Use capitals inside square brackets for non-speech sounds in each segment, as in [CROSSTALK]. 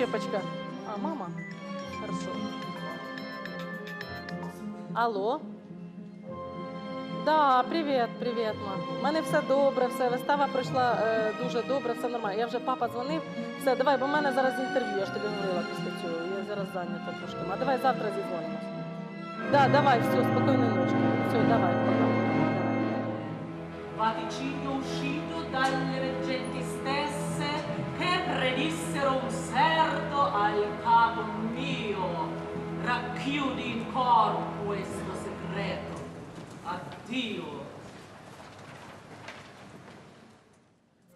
да, прищепочка. А, мама? Хорошо. Алло. Да, привіт, привіт, мам. У мене все добре, все. Вистава пройшла е, дуже добре, все нормально. Я вже папа дзвонив. Все, давай, бо в мене зараз інтерв'ю, я ж тобі говорила після цього. Я зараз зайнята трошки. А давай завтра зідзвонимось. Да, давай, все, спокійної ночі. Все, давай, пока. Давай. Vaticinio uscito dalle veggenti stesse che predissero un serto al capo mio. Racchiudi in cor questo segreto. Addio.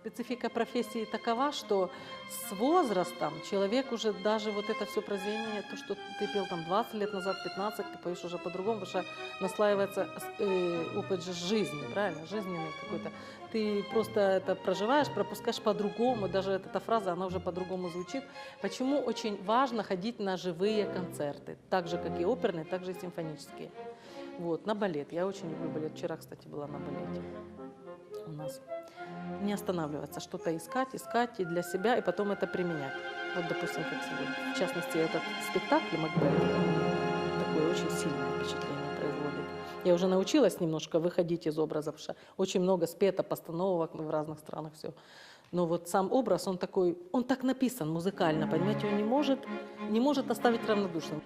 Специфика профессии такова, что с возрастом человек уже даже вот это все произведение, то, что ты пел там 20 лет назад, 15, ты поешь уже по-другому, потому что наслаивается э, опыт же жизни, правильно, жизненный какой-то. Ты просто это проживаешь, пропускаешь по-другому, даже эта фраза, она уже по-другому звучит. Почему очень важно ходить на живые концерты, так же, как и оперные, так же и симфонические. Вот, на балет. Я очень люблю балет. Вчера, кстати, была на балете у нас не останавливаться, что-то искать, искать и для себя, и потом это применять. Вот, допустим, как сегодня. В частности, этот спектакль Макбет такое очень сильное впечатление. Я уже научилась немножко выходить из образа, потому что очень много спето, постановок в разных странах, все. Но вот сам образ, он такой, он так написан музыкально, понимаете, он не может, не может оставить равнодушным.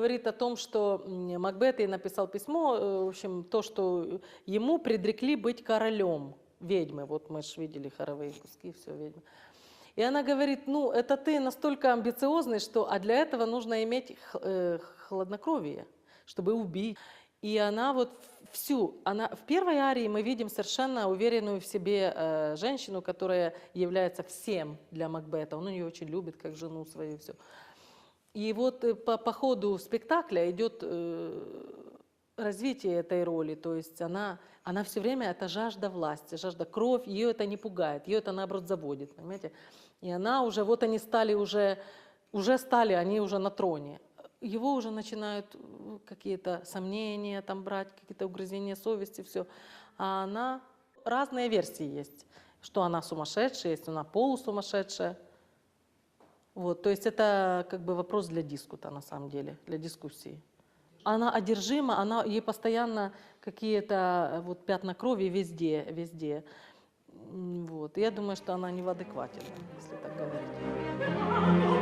Говорит о том, что Макбет ей написал письмо, э, в общем, то, что ему предрекли быть королем ведьмы. Вот мы же видели хоровые куски, все ведьмы. И она говорит, ну, это ты настолько амбициозный, что, а для этого нужно иметь э, хладнокровие, чтобы убить. И она вот всю, она в первой арии мы видим совершенно уверенную в себе э, женщину, которая является всем для Макбета. Он ее очень любит, как жену свою, все. И вот э, по, по ходу спектакля идет э, развитие этой роли, то есть она, она все время это жажда власти, жажда кровь, ее это не пугает, ее это наоборот заводит, понимаете? И она уже, вот они стали уже, уже стали, они уже на троне. Его уже начинают э, какие-то сомнения там брать, какие-то угрызения совести, все. А она, разные версии есть, что она сумасшедшая, есть она полусумасшедшая. Вот, то есть это как бы вопрос для дискута на самом деле, для дискуссии. Она одержима, она, ей постоянно какие-то э, вот пятна крови везде, везде. Вот. Я думаю, что она не в адеквате, если так говорить.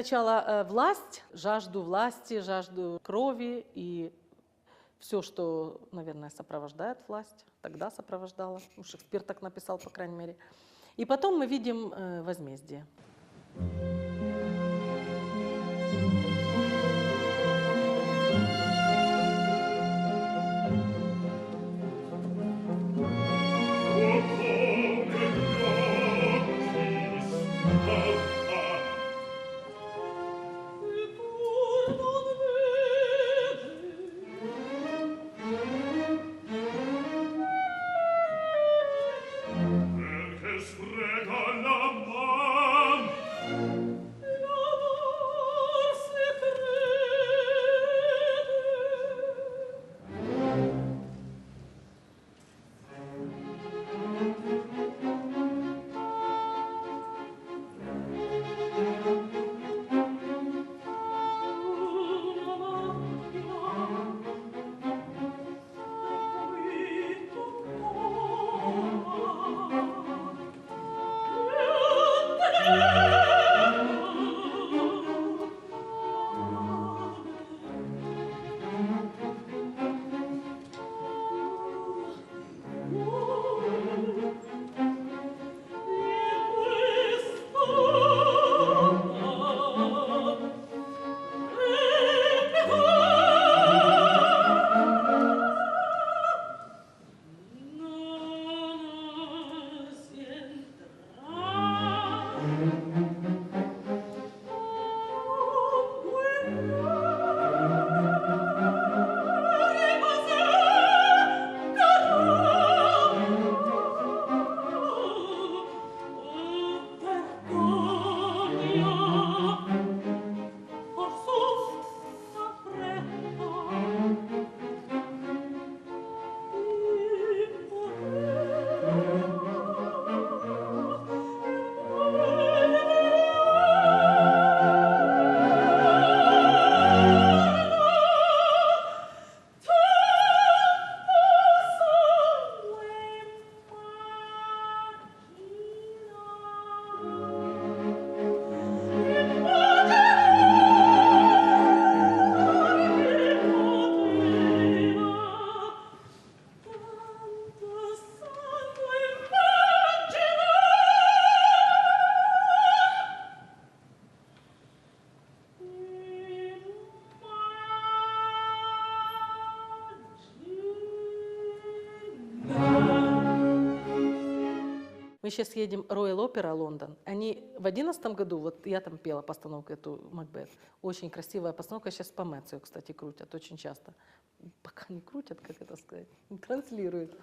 Сначала э, власть, жажду власти, жажду крови и все, что, наверное, сопровождает власть, тогда сопровождала. Ну, Шекспир так написал, по крайней мере. И потом мы видим э, возмездие. Мы сейчас едем Роyal Опера Лондон. Они в одиннадцатом году, вот я там пела постановку эту Макбет. Очень красивая постановка. Сейчас по Мэтцию, кстати, крутят очень часто. Пока не крутят, как это сказать, транслируют.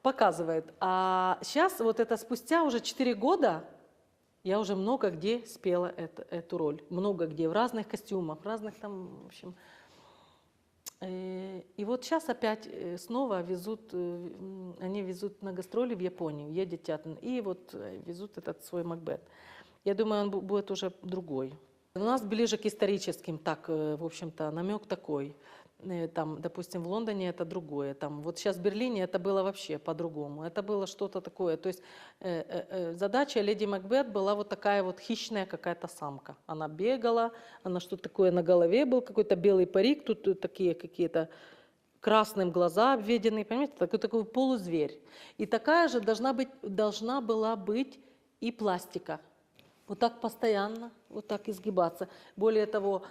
Показывает. А сейчас, вот это спустя уже 4 года, я уже много где спела это- эту роль. Много где, в разных костюмах, в разных там, в общем. Э, И вот сейчас опять э, снова везут, э, они везут на гастроли в Японию, едет театр, и вот везут этот свой Макбет. Я думаю, он бу- будет уже другой. У нас ближе к историческим, так, э, в общем-то, намек такой. Э, Там, допустим, в Лондоне это другое. Там, вот сейчас в Берлине это было вообще по-другому. Это было что-то такое. То есть э, задача леди Макбет была вот такая вот хищная какая-то самка. Она бегала, она что-то такое на голове был, какой-то белый парик, тут такие какие-то красным глаза обведенные, понимаете, такой, такой полузверь. И такая же должна, быть, должна была быть и пластика. Вот так постоянно, вот так изгибаться. Более того,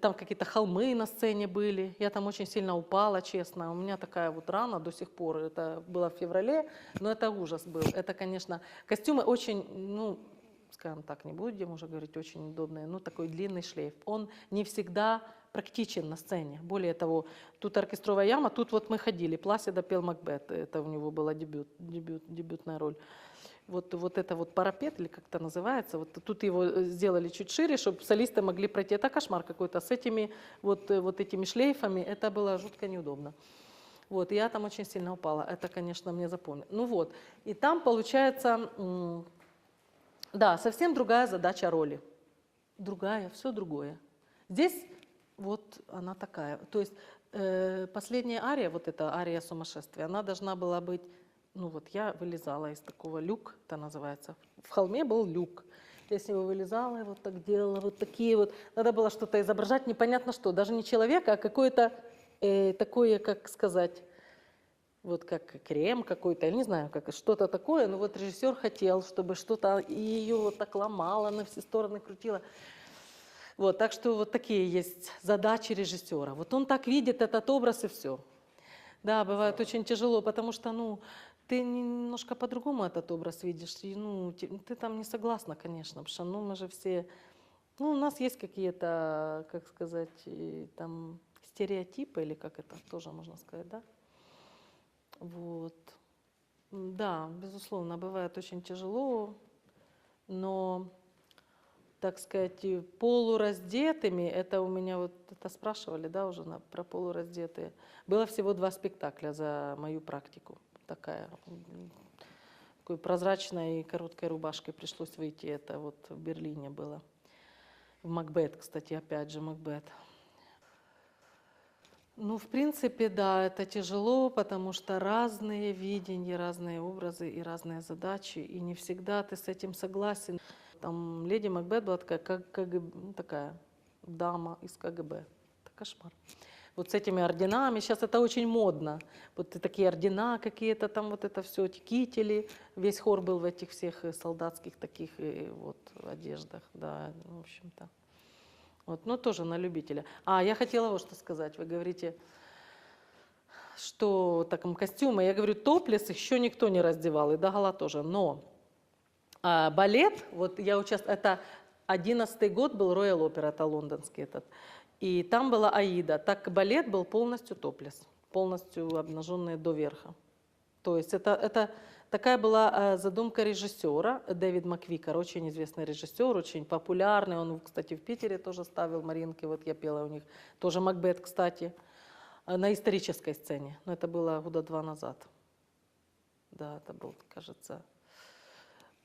там какие-то холмы на сцене были. Я там очень сильно упала, честно. У меня такая вот рана до сих пор. Это было в феврале, но это ужас был. Это, конечно, костюмы очень, ну, скажем так, не будем уже говорить, очень удобные. Ну, такой длинный шлейф. Он не всегда практичен на сцене. Более того, тут оркестровая яма, тут вот мы ходили. Пласида пел Макбет. Это у него была дебют, дебют, дебютная роль вот, вот это вот парапет, или как это называется, вот тут его э, сделали чуть шире, чтобы солисты могли пройти. Это кошмар какой-то. С этими вот, э, вот этими шлейфами это было жутко неудобно. Вот, я там очень сильно упала. Это, конечно, мне запомнил. Ну вот, и там получается, да, совсем другая задача роли. Другая, все другое. Здесь вот она такая. То есть э, последняя ария, вот эта ария сумасшествия, она должна была быть, ну вот я вылезала из такого люк, это называется. В холме был люк. Я с него вылезала и вот так делала, вот такие вот. Надо было что-то изображать, непонятно что, даже не человека, а какое-то э, такое, как сказать, вот как крем какой-то, я не знаю, как что-то такое, но вот режиссер хотел, чтобы что-то, ее вот так ломала, на все стороны крутила. Вот, так что вот такие есть задачи режиссера. Вот он так видит этот образ и все. Да, бывает очень тяжело, потому что, ну, ты немножко по-другому этот образ видишь, и, ну, те- ты там не согласна, конечно, потому что, ну, мы же все, ну, у нас есть какие-то, как сказать, там стереотипы, или как это тоже можно сказать, да? Вот. Да, безусловно, бывает очень тяжело, но, так сказать, и полураздетыми, это у меня вот, это спрашивали, да, уже на- про полураздетые. Было всего два спектакля за мою практику. Такая, такой прозрачной короткой рубашкой пришлось выйти. Это вот в Берлине было. В Макбет, кстати, опять же Макбет. Ну, в принципе, да, это тяжело, потому что разные видения, разные образы и разные задачи, и не всегда ты с этим согласен. Там леди Макбет была такая, как КГБ, ну, такая дама из КГБ. Это кошмар. Вот с этими орденами, сейчас это очень модно. Вот такие ордена какие-то там, вот это все, эти кители. Весь хор был в этих всех э, солдатских таких э, вот одеждах, да, в общем-то. Вот, но тоже на любителя. А, я хотела вот что сказать. Вы говорите, что в таком костюме. Я говорю, топлес еще никто не раздевал, и догола тоже. Но а, балет, вот я участвовала, это одиннадцатый год был Роял Опера, это лондонский этот. И там была Аида. Так балет был полностью топлес, полностью обнаженные до верха. То есть это, это такая была э, задумка режиссера, Дэвид Маквикер, очень известный режиссер, очень популярный. Он, кстати, в Питере тоже ставил Маринки, вот я пела у них. Тоже Макбет, кстати, э, на исторической сцене. Но это было года два назад. Да, это был, кажется,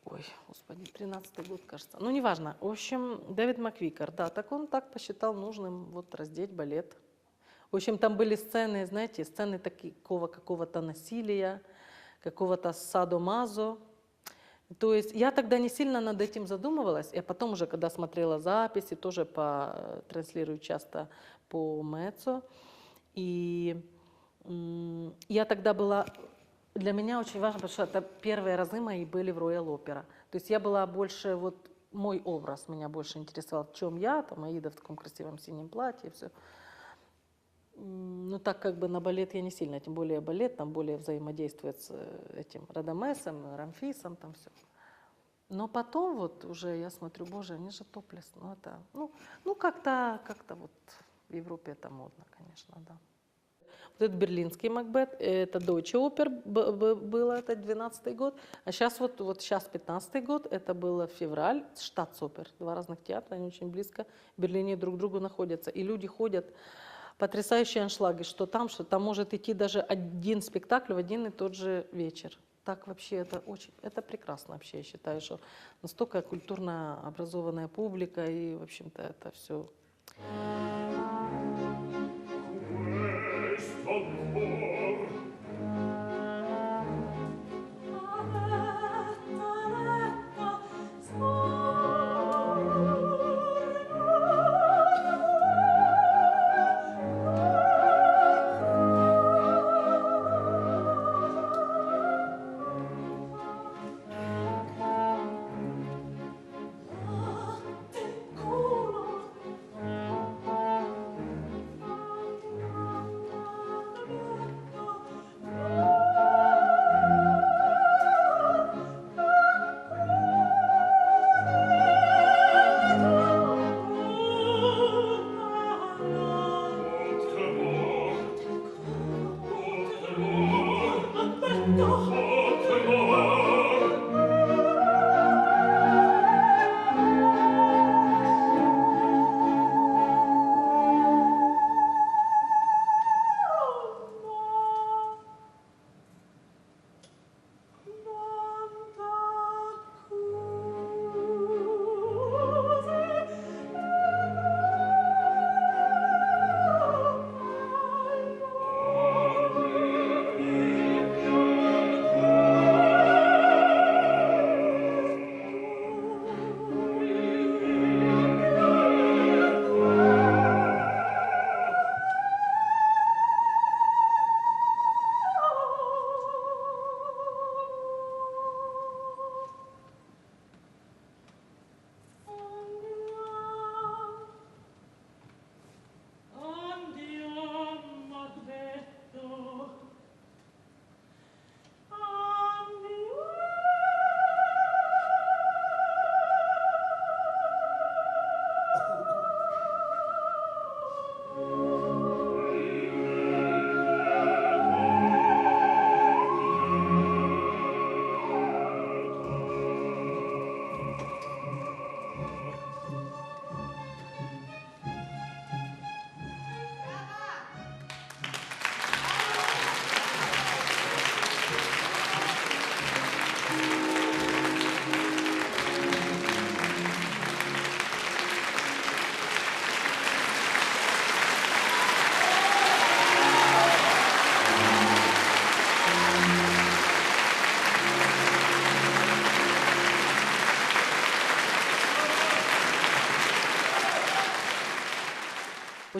ой, господи, 13 год, кажется. Ну, неважно. В общем, Дэвид Маквикер, да, так он так посчитал нужным вот раздеть балет. В общем, там были сцены, знаете, сцены такого какого-то насилия, какого-то садомазо. То есть я тогда не сильно над этим задумывалась, а потом уже, когда смотрела записи, тоже по, транслирую часто по Мецо, и я тогда была, для меня очень важно, потому что это первые разы мои были в Роял Опера. То есть я была больше, вот мой образ меня больше интересовал, в чем я, там Аида в таком красивом синем платье, и все. Ну, так как бы на балет я не сильно, тем более балет там более взаимодействует с э, этим Радамесом, Рамфисом, там все. Но потом вот уже я смотрю, боже, они же топлес. Ну, это, ну, ну как-то, как-то вот в Европе это модно, конечно, да. Этот берлинский Макбет, это Deutsche Oper было, это 12 год. А сейчас вот, вот сейчас 15 год, это было февраль, Штатсопер. Два разных театра, они очень близко в Берлине друг к другу находятся. И люди ходят, потрясающие аншлаги, что там, что там может идти даже один спектакль в один и тот же вечер. Так вообще это очень, это прекрасно вообще, я считаю, что настолько культурно образованная публика и, в общем-то, это все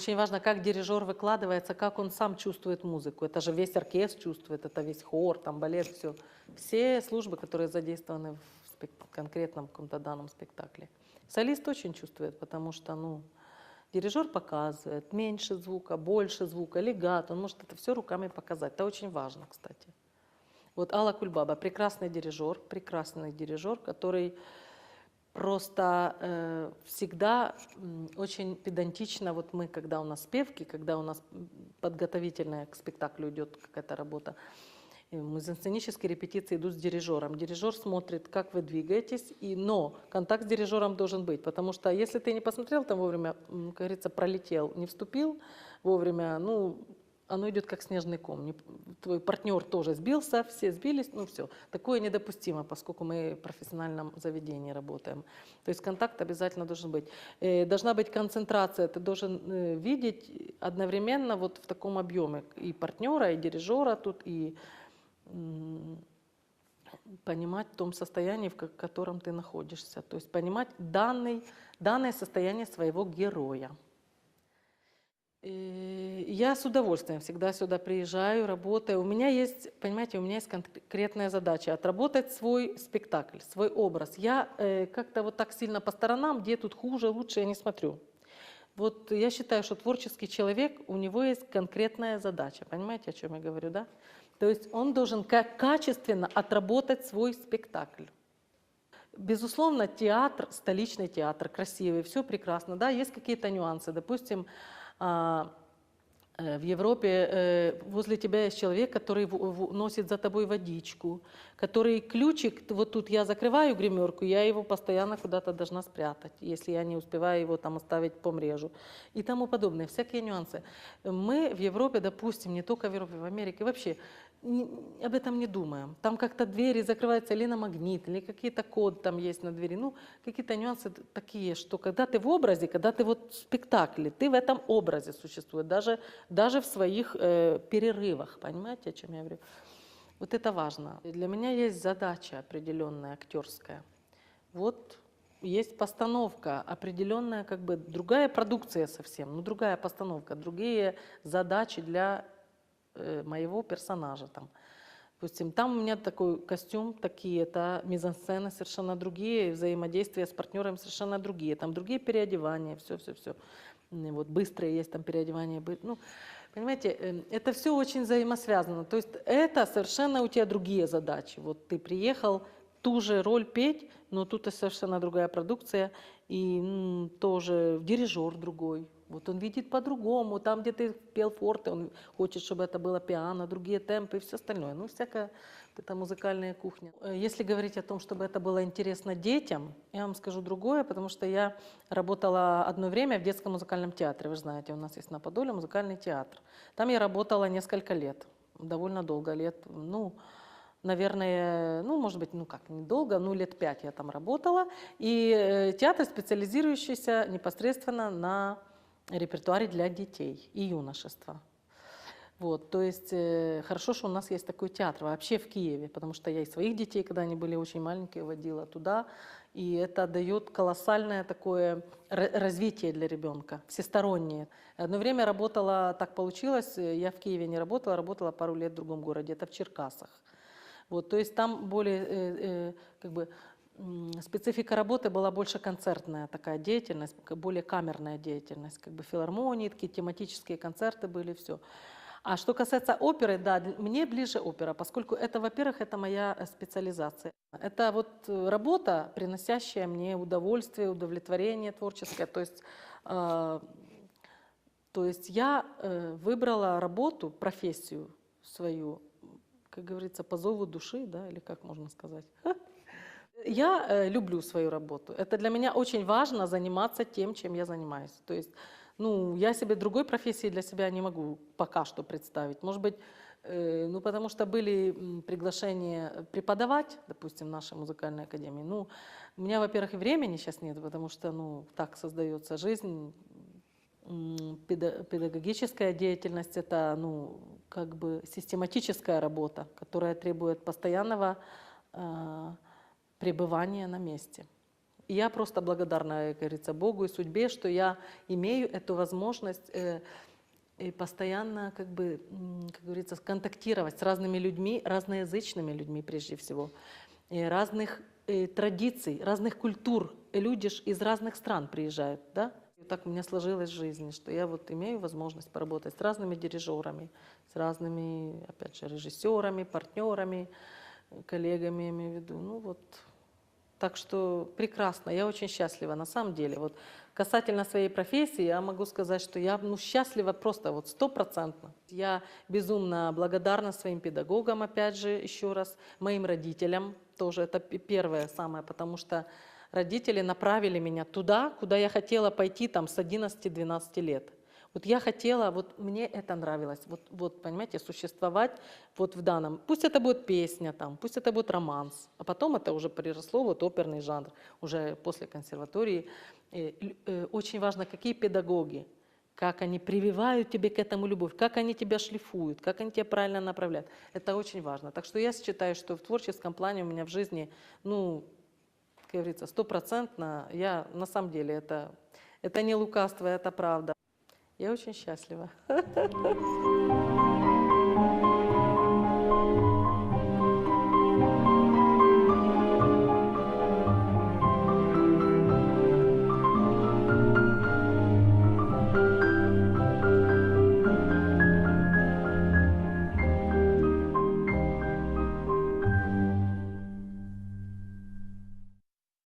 Очень важно, как дирижер выкладывается, как он сам чувствует музыку. Это же весь оркестр чувствует, это весь хор, там балет, все. Все службы, которые задействованы в спек- конкретном каком-то данном спектакле. Солист очень чувствует, потому что, ну, дирижер показывает меньше звука, больше звука, легат, он может это все руками показать. Это очень важно, кстати. Вот Алла Кульбаба, прекрасный дирижер, прекрасный дирижер, который просто э, всегда очень педантично, вот мы, когда у нас спевки, когда у нас подготовительная к спектаклю идет какая-то работа, и музыкальные репетиции идут с дирижером. Дирижер смотрит, как вы двигаетесь, и, но контакт с дирижером должен быть, потому что если ты не посмотрел там вовремя, как говорится, пролетел, не вступил вовремя, ну, оно идет как снежный ком. Твой партнер тоже сбился, все сбились, ну все. Такое недопустимо, поскольку мы в профессиональном заведении работаем. То есть контакт обязательно должен быть. Э, Должна быть концентрация, ты должен э, видеть одновременно вот в таком объеме и партнера, и дирижера тут, и понимать в том состоянии, в ко- котором ты находишься. То есть понимать данный, данное состояние своего героя. Э, Я с удовольствием всегда сюда приезжаю, работаю. У меня есть, понимаете, у меня есть конкретная задача отработать свой спектакль, свой образ. Я э, как-то вот так сильно по сторонам, где тут хуже, лучше я не смотрю. Вот я считаю, что творческий человек, у него есть конкретная задача. Понимаете, о чем я говорю, да? То есть он должен качественно отработать свой спектакль. Безусловно, театр, столичный театр, красивый, все прекрасно, да, есть какие-то нюансы. Допустим, а, э, в Европе э, возле тебя есть человек, который носит за тобой водичку, который ключик, вот тут я закрываю гримерку, я его постоянно куда-то должна спрятать, если я не успеваю его там оставить по мрежу и тому подобное, всякие нюансы. Мы в Европе, допустим, не только в Европе, в Америке, вообще об этом не думаем. Там как-то двери закрываются или на магнит, или какие-то код там есть на двери. Ну, какие-то нюансы такие, что когда ты в образе, когда ты вот в спектакле, ты в этом образе существует, даже, даже в своих э, перерывах, понимаете, о чем я говорю? Вот это важно. Для меня есть задача определенная актерская. Вот есть постановка, определенная, как бы другая продукция совсем, ну другая постановка, другие задачи для моего персонажа там. Допустим, там у меня такой костюм, такие, это мизансцены совершенно другие, взаимодействия с партнером совершенно другие, там другие переодевания, все-все-все. Вот быстрые есть там переодевания. Ну, понимаете, э, это все очень взаимосвязано. То есть это совершенно у тебя другие задачи. Вот ты приехал ту же роль петь, но тут и совершенно другая продукция, и м, тоже дирижер другой. Вот он видит по-другому. Там, где ты пел форте, он хочет, чтобы это было пиано, другие темпы и все остальное. Ну, всякая вот эта музыкальная кухня. Э, Если говорить о том, чтобы это было интересно детям, я вам скажу другое, потому что я работала одно время в детском музыкальном театре. Вы знаете, у нас есть на Подоле музыкальный театр. Там я работала несколько лет, довольно долго лет. Ну, наверное, ну, может быть, ну как, недолго, ну, лет пять я там работала. И э, театр, специализирующийся непосредственно на репертуаре для детей и юношества. Вот, то есть э, хорошо, что у нас есть такой театр вообще в Киеве, потому что я и своих детей, когда они были очень маленькие, водила туда, и это дает колоссальное такое ра- развитие для ребенка, всестороннее. Одно время работала, так получилось, э, я в Киеве не работала, работала пару лет в другом городе, это в Черкасах. Вот, то есть там более, э, э, как бы, специфика работы была больше концертная такая деятельность, более камерная деятельность, как бы филармонии, такие тематические концерты были, все. А что касается оперы, да, мне ближе опера, поскольку это, во-первых, это моя э, специализация. Это вот э, работа, приносящая мне удовольствие, удовлетворение творческое. То есть, э, то есть я э, выбрала работу, профессию свою, как говорится, по зову души, да, или как можно сказать. [LAUGHS] Я э, люблю свою работу. Это для меня очень важно заниматься тем, чем я занимаюсь. То есть, ну, я себе другой профессии для себя не могу пока что представить. Может быть, э, ну, потому что были приглашения преподавать, допустим, в нашей музыкальной академии. Ну, у меня, во-первых, и времени сейчас нет, потому что, ну, так создается жизнь. Педагогическая деятельность – это, ну, как бы систематическая работа, которая требует постоянного э, пребывания на месте. И я просто благодарна, как говорится, Богу и судьбе, что я имею эту возможность э, и постоянно, как бы, как говорится, контактировать с разными людьми, разноязычными людьми прежде всего, и разных э, традиций, разных культур. И Люди ж из разных стран приезжают, да? И так у меня сложилось в жизни, что я вот имею возможность поработать с разными дирижерами, с разными, опять же, режиссерами, партнерами, коллегами, имею в виду. Ну вот, так что прекрасно, я очень счастлива на самом деле. Вот касательно своей профессии, я могу сказать, что я ну, счастлива просто вот стопроцентно. Я безумно благодарна своим педагогам, опять же, еще раз, моим родителям тоже, это первое самое, потому что родители направили меня туда, куда я хотела пойти там с 11-12 лет. Вот я хотела, вот мне это нравилось, вот, вот, понимаете, существовать вот в данном, пусть это будет песня там, пусть это будет романс, а потом это уже приросло вот оперный жанр, уже после консерватории. Э, э, Очень важно, какие педагоги, как они прививают тебе к этому любовь, как они тебя шлифуют, как они тебя правильно направляют. Это очень важно. Так что я считаю, что в творческом плане у меня в жизни, ну, как говорится, стопроцентно, я на самом деле это, это не лукавство, это правда. Я очень счастлива. [LAUGHS]